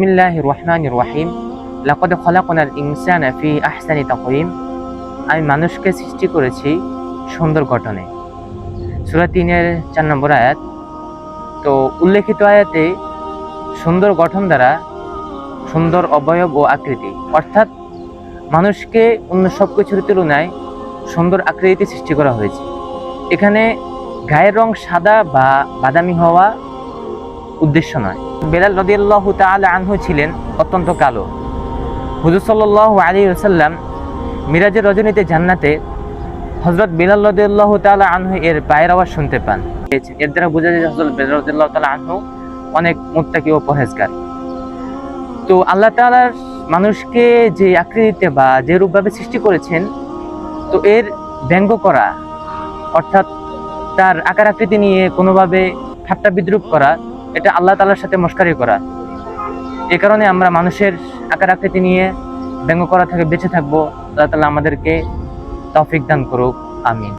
বিসমিল্লাহ রহমান রহিম। লাকদ খলাকনাল ইনসান ফি আহসানি তাকওয়িম। আমি মানুষকে সৃষ্টি করেছি সুন্দর গঠনে। সূরা তিনের চার নম্বর আয়াত। তো উল্লেখিত আয়াতে সুন্দর গঠন দ্বারা সুন্দর অবয়ব ও আকৃতি। অর্থাৎ মানুষকে অন্য সব কিছুর তুলনায় সুন্দর আকৃতি সৃষ্টি করা হয়েছে। এখানে গায়ের রং সাদা বা বাদামি হওয়া উদ্দেশ্য নয়। বেলাল রদিয়াল্লাহ তাআলা আনহু ছিলেন অত্যন্ত কালো। হুজুর সাল্লাল্লাহু আলী ওসাল্লাম মিরাজের রজনীতে জান্নাতে হজরত বেলাল রদিয়াল্লাহ তাআলা আনহু এর পায়ের আওয়াজ শুনতে পান। এর দ্বারা বোঝা যায় হজরত বেলাল রদিয়াল্লাহ তাআলা আনহু অনেক মুত্তাকি ও পরহেজগার। তো আল্লাহ তাআলার মানুষকে যে আকৃতিতে বা যে রূপভাবে সৃষ্টি করেছেন, তো এর ব্যঙ্গ করা, অর্থাৎ তার আকার আকৃতি নিয়ে কোনোভাবে ঠাট্টা বিদ্রুপ করা এটা আল্লাহ তালার সাথে মস্কারি করা। এ কারণে আমরা মানুষের আকার আকৃতি নিয়ে ব্যঙ্গ করা থেকে বেঁচে থাকব। আল্লাহ তালা আমাদেরকে তফিক দান করুক, আমিন।